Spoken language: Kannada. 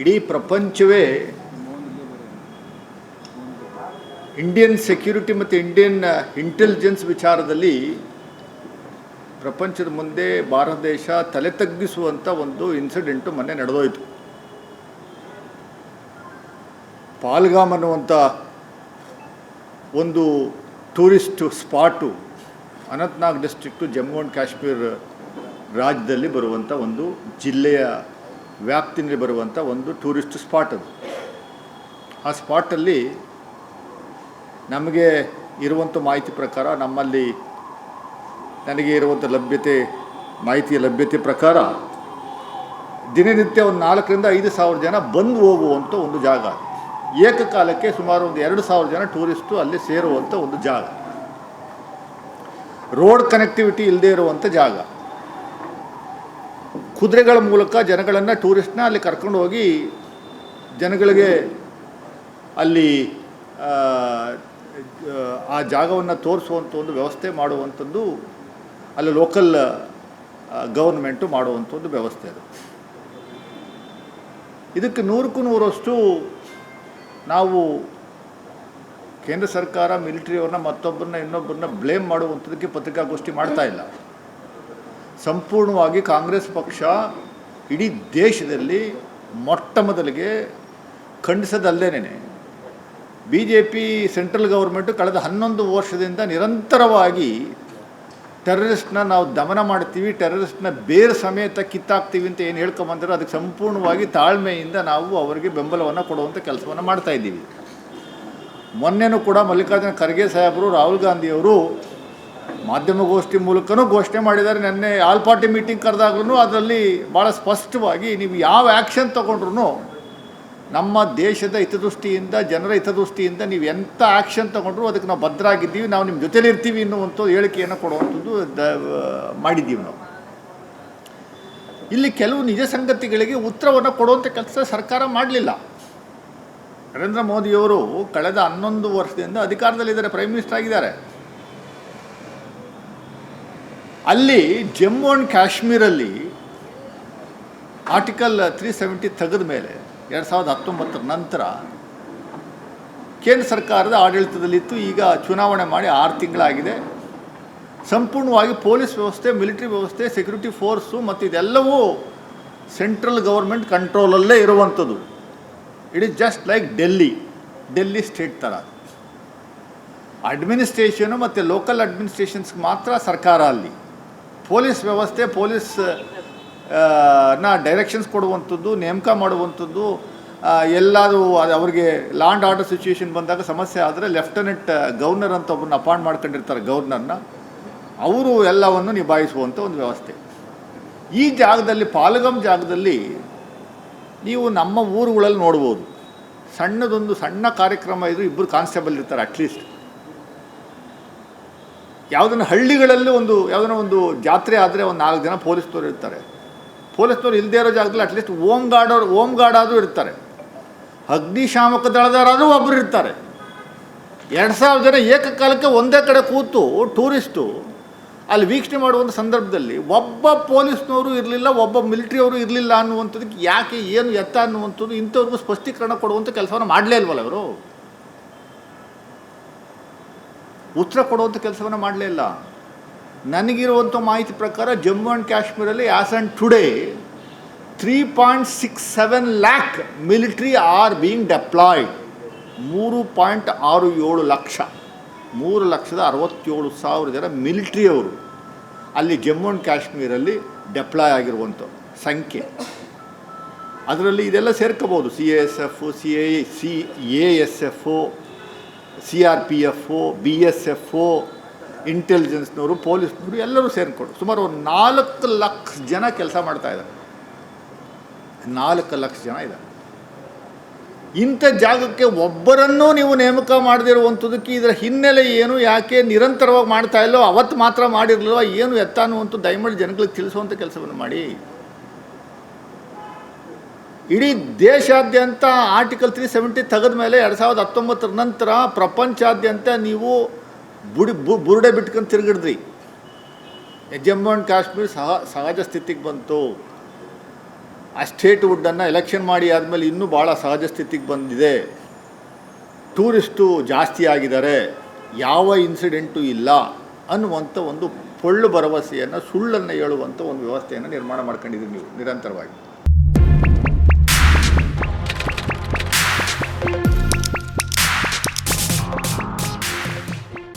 ಇಡೀ ಪ್ರಪಂಚವೇ ಇಂಡಿಯನ್ ಸೆಕ್ಯೂರಿಟಿ ಮತ್ತು ಇಂಡಿಯನ್ ಇಂಟೆಲಿಜೆನ್ಸ್ ವಿಚಾರದಲ್ಲಿ ಪ್ರಪಂಚದ ಮುಂದೆ ಭಾರತ ದೇಶ ತಲೆ ತಗ್ಗಿಸುವಂಥ ಒಂದು ಇನ್ಸಿಡೆಂಟು ಮೊನ್ನೆ ನಡೆದೋಯಿತು. ಪಾಲ್ಗಾಮ್ ಅನ್ನುವಂಥ ಒಂದು tourist spot Anantnag district Jammu and Kashmir ರಾಜ್ಯದಲ್ಲಿ ಬರುವಂಥ ಒಂದು ಜಿಲ್ಲೆಯ ವ್ಯಾಪ್ತಿನಲ್ಲಿ ಬರುವಂಥ ಒಂದು ಟೂರಿಸ್ಟ್ ಸ್ಪಾಟ್ ಅದು. ಆ ಸ್ಪಾಟಲ್ಲಿ ನಮಗೆ ಇರುವಂಥ ಮಾಹಿತಿ ಪ್ರಕಾರ ನಮ್ಮಲ್ಲಿ ನನಗೆ ಇರುವಂಥ ಲಭ್ಯತೆ, ಮಾಹಿತಿಯ ಲಭ್ಯತೆ ಪ್ರಕಾರ ದಿನನಿತ್ಯ ಒಂದು ನಾಲ್ಕರಿಂದ ಐದು ಸಾವಿರ ಜನ ಬಂದು ಹೋಗುವಂಥ ಒಂದು ಜಾಗ ಏಕಕಾಲಕ್ಕೆ ಸುಮಾರು ಒಂದು ಎರಡು ಸಾವಿರ ಜನ ಟೂರಿಸ್ಟು ಅಲ್ಲಿ ಸೇರುವಂಥ ಒಂದು ಜಾಗ. ರೋಡ್ ಕನೆಕ್ಟಿವಿಟಿ ಇಲ್ಲದೇ ಇರುವಂಥ ಜಾಗ. ಕುದುರೆಗಳ ಮೂಲಕ ಜನಗಳನ್ನು ಟೂರಿಸ್ಟ್ನ ಅಲ್ಲಿ ಕರ್ಕೊಂಡು ಹೋಗಿ ಜನಗಳಿಗೆ ಅಲ್ಲಿ ಆ, ಜಾಗವನ್ನು ತೋರಿಸುವಂಥ ಒಂದು ವ್ಯವಸ್ಥೆ ಮಾಡುವಂಥದ್ದು ಅಲ್ಲಿ ಲೋಕಲ್ ಗೌರ್ಮೆಂಟು ಮಾಡುವಂಥ ಒಂದು ವ್ಯವಸ್ಥೆ ಅದು. ಇದಕ್ಕೆ ನೂರಕ್ಕೂ ನೂರಷ್ಟು ನಾವು ಕೇಂದ್ರ ಸರ್ಕಾರ ಮಿಲಿಟ್ರಿಯವ್ರನ್ನ ಮತ್ತೊಬ್ಬರನ್ನ ಇನ್ನೊಬ್ಬರನ್ನ ಬ್ಲೇಮ್ ಮಾಡುವಂಥದ್ದಕ್ಕೆ ಪತ್ರಿಕಾಗೋಷ್ಠಿ ಮಾಡ್ತಾ ಇಲ್ಲ. ಸಂಪೂರ್ಣವಾಗಿ ಕಾಂಗ್ರೆಸ್ ಪಕ್ಷ ಇಡೀ ದೇಶದಲ್ಲಿ ಮೊಟ್ಟ ಮೊದಲಿಗೆ ಖಂಡಿಸದಲ್ಲೇನೆ. B J P central government ಕಳೆದ ಹನ್ನೊಂದು ವರ್ಷದಿಂದ ನಿರಂತರವಾಗಿ ಟೆರರಿಸ್ಟ್ನ ನಾವು ದಮನ ಮಾಡ್ತೀವಿ, ಟೆರರಿಸ್ಟ್ನ ಬೇರೆ ಸಮೇತ ಕಿತ್ತಾಕ್ತೀವಿ ಅಂತ ಏನು ಹೇಳ್ಕೊಂಬಂದ್ರೆ ಅದಕ್ಕೆ ಸಂಪೂರ್ಣವಾಗಿ ತಾಳ್ಮೆಯಿಂದ ನಾವು ಅವರಿಗೆ ಬೆಂಬಲವನ್ನು ಕೊಡುವಂಥ ಕೆಲಸವನ್ನು ಮಾಡ್ತಾಯಿದ್ದೀವಿ ಮೊನ್ನೆನೂ ಕೂಡ ಮಲ್ಲಿಕಾರ್ಜುನ ಖರ್ಗೆ ಸಾಹೇಬರು, ರಾಹುಲ್ ಗಾಂಧಿಯವರು ಮಾಧ್ಯಮಗೋಷ್ಠಿ ಮೂಲಕನೂ ಘೋಷಣೆ ಮಾಡಿದ್ದಾರೆ. ನಿನ್ನೆ ಆಲ್ ಪಾರ್ಟಿ ಮೀಟಿಂಗ್ ಕರೆದಾಗ್ಲೂ ಅದರಲ್ಲಿ ಭಾಳ ಸ್ಪಷ್ಟವಾಗಿ ನೀವು ಯಾವ ಆ್ಯಕ್ಷನ್ ತೊಗೊಂಡ್ರು ನಮ್ಮ ದೇಶದ ಹಿತದೃಷ್ಟಿಯಿಂದ, ಜನರ ಹಿತದೃಷ್ಟಿಯಿಂದ ನೀವು ಎಂಥ ಆ್ಯಕ್ಷನ್ ತೊಗೊಂಡ್ರು ಅದಕ್ಕೆ ನಾವು ಭದ್ರಾಗಿದ್ದೀವಿ. ನಾವು ನಿಮ್ಮ ಜೊತೆಲಿ ಇರ್ತೀವಿ ಅನ್ನುವಂಥ ಹೇಳಿಕೆಯನ್ನು ಕೊಡುವಂಥದ್ದು ದ, ಮಾಡಿದ್ದೀವಿ ನಾವು. ಇಲ್ಲಿ ಕೆಲವು ನಿಜ ಸಂಗತಿಗಳಿಗೆ ಉತ್ತರವನ್ನು ಕೊಡುವಂಥ ಕೆಲಸ ಸರ್ಕಾರ ಮಾಡಲಿಲ್ಲ. ನರೇಂದ್ರ ಮೋದಿಯವರು ಕಳೆದ ಹನ್ನೊಂದು ವರ್ಷದಿಂದ ಅಧಿಕಾರದಲ್ಲಿದ್ದಾರೆ, ಪ್ರೈಮ್ ಮಿನಿಸ್ಟರ್ ಆಗಿದ್ದಾರೆ. ಅಲ್ಲಿ ಜಮ್ಮು ಆ್ಯಂಡ್ ಕಾಶ್ಮೀರಲ್ಲಿ ಆರ್ಟಿಕಲ್ ತ್ರೀ ಸೆವೆಂಟಿ ತೆಗೆದ ಮೇಲೆ ಎರಡು ಸಾವಿರದ ಹತ್ತೊಂಬತ್ತರ ನಂತರ ಕೇಂದ್ರ ಸರ್ಕಾರದ ಆಡಳಿತದಲ್ಲಿತ್ತು. ಈಗ ಚುನಾವಣೆ ಮಾಡಿ ಆರು ತಿಂಗಳಾಗಿದೆ. ಸಂಪೂರ್ಣವಾಗಿ ಪೊಲೀಸ್ ವ್ಯವಸ್ಥೆ, ಮಿಲಿಟರಿ ವ್ಯವಸ್ಥೆ ಸೆಕ್ಯೂರಿಟಿ ಫೋರ್ಸು ಮತ್ತು ಇದೆಲ್ಲವೂ ಸೆಂಟ್ರಲ್ ಗೌರ್ಮೆಂಟ್ ಕಂಟ್ರೋಲಲ್ಲೇ ಇರುವಂಥದ್ದು. It is just like Delhi Delhi state ಥರ ಅಡ್ಮಿನಿಸ್ಟ್ರೇಷನು ಮತ್ತು ಲೋಕಲ್ ಅಡ್ಮಿನಿಸ್ಟ್ರೇಷನ್ಸ್ಗೆ ಮಾತ್ರ ಸರ್ಕಾರ ಅಲ್ಲಿ. ಪೊಲೀಸ್ ವ್ಯವಸ್ಥೆ, ಪೊಲೀಸ್ನ ಡೈರೆಕ್ಷನ್ಸ್ ಕೊಡುವಂಥದ್ದು, ನೇಮಕ ಮಾಡುವಂಥದ್ದು ಎಲ್ಲಾದರೂ ಅದು ಅವ್ರಿಗೆ ಲಾಂಡ್ ಆರ್ಡರ್ ಸಿಚುವೇಶನ್ ಬಂದಾಗ ಸಮಸ್ಯೆ ಆದರೆ ಲೆಫ್ಟಿನೆಂಟ್ ಗವರ್ನರ್ ಅಂತ ಒಬ್ಬರನ್ನ ಅಪಾಯಿಂಟ್ ಮಾಡ್ಕೊಂಡಿರ್ತಾರೆ ಗವರ್ನರ್ನ ಅವರು ಎಲ್ಲವನ್ನು ನಿಭಾಯಿಸುವಂಥ ಒಂದು ವ್ಯವಸ್ಥೆ. ಈ ಜಾಗದಲ್ಲಿ ಪಾಲಗಮ್ ಜಾಗದಲ್ಲಿ ನೀವು ನಮ್ಮ ಊರುಗಳಲ್ಲಿ ನೋಡ್ಬೋದು. ಸಣ್ಣದೊಂದು ಸಣ್ಣ ಕಾರ್ಯಕ್ರಮ ಇದು ಇಬ್ಬರು ಕಾನ್ಸ್ಟೇಬಲ್ ಇರ್ತಾರೆ ಅಟ್ಲೀಸ್ಟ್ ಯಾವುದನ್ನು ಹಳ್ಳಿಗಳಲ್ಲಿ ಒಂದು, ಯಾವುದನ್ನ ಒಂದು ಜಾತ್ರೆ ಆದರೆ ಒಂದು ನಾಲ್ಕು ಜನ ಪೊಲೀಸ್ನವ್ರು ಇರ್ತಾರೆ. ಪೊಲೀಸ್ನವ್ರು ಇಲ್ಲದೇ ಇರೋ ಜಾಗದಲ್ಲಿ ಅಟ್ಲೀಸ್ಟ್ ಓಮ್ ಗಾರ್ಡ್ ಅವ್ರು ಓಮ್ ಗಾರ್ಡ್ ಆದರೂ ಇರ್ತಾರೆ. ಅಗ್ನಿಶಾಮಕ ದಳದವರಾದರೂ ಒಬ್ಬರು ಇರ್ತಾರೆ. ಎರಡು ಸಾವಿರ ಜನ ಏಕಕಾಲಕ್ಕೆ ಒಂದೇ ಕಡೆ ಕೂತು ಟೂರಿಸ್ಟು ಅಲ್ಲಿ ವೀಕ್ಷಣೆ ಮಾಡುವಂಥ ಸಂದರ್ಭದಲ್ಲಿ ಒಬ್ಬ ಪೊಲೀಸ್ನವರು ಇರಲಿಲ್ಲ, ಒಬ್ಬ ಮಿಲಿಟ್ರಿಯವರು ಇರಲಿಲ್ಲ ಅನ್ನುವಂಥದ್ದಕ್ಕೆ ಯಾಕೆ, ಏನು ಎತ್ತ ಅನ್ನುವಂಥದ್ದು ಇಂಥವ್ರಿಗೂ ಸ್ಪಷ್ಟೀಕರಣ ಕೊಡುವಂಥ ಕೆಲಸವನ್ನು ಮಾಡಲೇ ಇಲ್ವಲ್ಲ ಅವರು ಉತ್ತರ ಕೊಡುವಂಥ ಕೆಲಸವನ್ನು ಮಾಡಲೇ ಇಲ್ಲ. ನನಗಿರುವಂಥ ಮಾಹಿತಿ ಪ್ರಕಾರ Jammu and ಕಾಶ್ಮೀರಲ್ಲಿ as and today three point six seven lakh military are being deployed ಮೂರು ಪಾಯಿಂಟ್ ಆರು ಏಳು ಲಕ್ಷ, ಮೂರು ಲಕ್ಷದ ಅರವತ್ತೇಳು ಸಾವಿರ ಜನ ಮಿಲಿಟ್ರಿಯವರು ಅಲ್ಲಿ ಜಮ್ಮು ಆ್ಯಂಡ್ ಕಾಶ್ಮೀರಲ್ಲಿ ಡೆಪ್ಲಾಯ್ ಆಗಿರುವಂಥ ಸಂಖ್ಯೆ. ಅದರಲ್ಲಿ ಇದೆಲ್ಲ ಸೇರ್ಕೋಬೋದು C A S F C A C A S F C R P F B S F ಇಂಟೆಲಿಜೆನ್ಸ್ನವರು, ಪೊಲೀಸ್ನವರು ಎಲ್ಲರೂ ಸೇರಿಕೊಂಡು ಸುಮಾರು ಒಂದು ನಾಲ್ಕು ಲಕ್ಷ ಜನ ಕೆಲಸ ಮಾಡ್ತಾ ಇದ್ದಾರೆ. ನಾಲ್ಕು ಲಕ್ಷ ಜನ ಇದ್ದಾರೆ. ಇಂಥ ಜಾಗಕ್ಕೆ ಒಬ್ಬರನ್ನೂ ನೀವು ನೇಮಕ ಮಾಡದಿರುವಂಥದ್ದಕ್ಕೆ ಇದರ ಹಿನ್ನೆಲೆ ಏನು, ಯಾಕೆ ನಿರಂತರವಾಗಿ ಮಾಡ್ತಾ ಇಲ್ಲೋ ಅವತ್ತು ಮಾತ್ರ ಮಾಡಿರಲಿಲ್ಲ ಏನು ಎತ್ತಾನು ಅಂತೂ ದಯಮಾಡಿ ಜನಗಳಿಗೆ ತಿಳಿಸುವಂಥ ಕೆಲಸವನ್ನು ಮಾಡಿ. ಇಡೀ ದೇಶಾದ್ಯಂತ ಆರ್ಟಿಕಲ್ ತ್ರೀ ಸೆವೆಂಟಿ ತೆಗೆದ ಮೇಲೆ ಎರಡು ಸಾವಿರದ ಹತ್ತೊಂಬತ್ತರ ನಂತರ ಪ್ರಪಂಚಾದ್ಯಂತ ನೀವು ಬುಡಿ ಬು- ಬುರುಡೆ ಬಿಟ್ಕೊಂಡು ತಿರುಗಿದ್ರಿ. ಜಮ್ಮು ಆ್ಯಂಡ್ ಕಾಶ್ಮೀರ್ ಸಹ, ಸಹಜ ಸ್ಥಿತಿಗೆ ಬಂತು. ಆ ಸ್ಟೇಟ್ ವುಡ್ಡನ್ನು ಎಲೆಕ್ಷನ್ ಮಾಡಿ ಆದಮೇಲೆ ಇನ್ನೂ ಭಾಳ ಸಹಜ ಸ್ಥಿತಿಗೆ ಬಂದಿದೆ. ಟೂರಿಸ್ಟು ಜಾಸ್ತಿ ಆಗಿದ್ದಾರೆ. ಯಾವ ಇನ್ಸಿಡೆಂಟು ಇಲ್ಲ ಅನ್ನುವಂಥ ಒಂದು ಪೊಳ್ಳು ಭರವಸೆಯನ್ನು, ಸುಳ್ಳನ್ನು ಹೇಳುವಂಥ ಒಂದು ವ್ಯವಸ್ಥೆಯನ್ನು ನಿರ್ಮಾಣ ಮಾಡ್ಕೊಂಡಿದ್ದೀರಿ ನೀವು, ನಿರಂತರವಾಗಿ.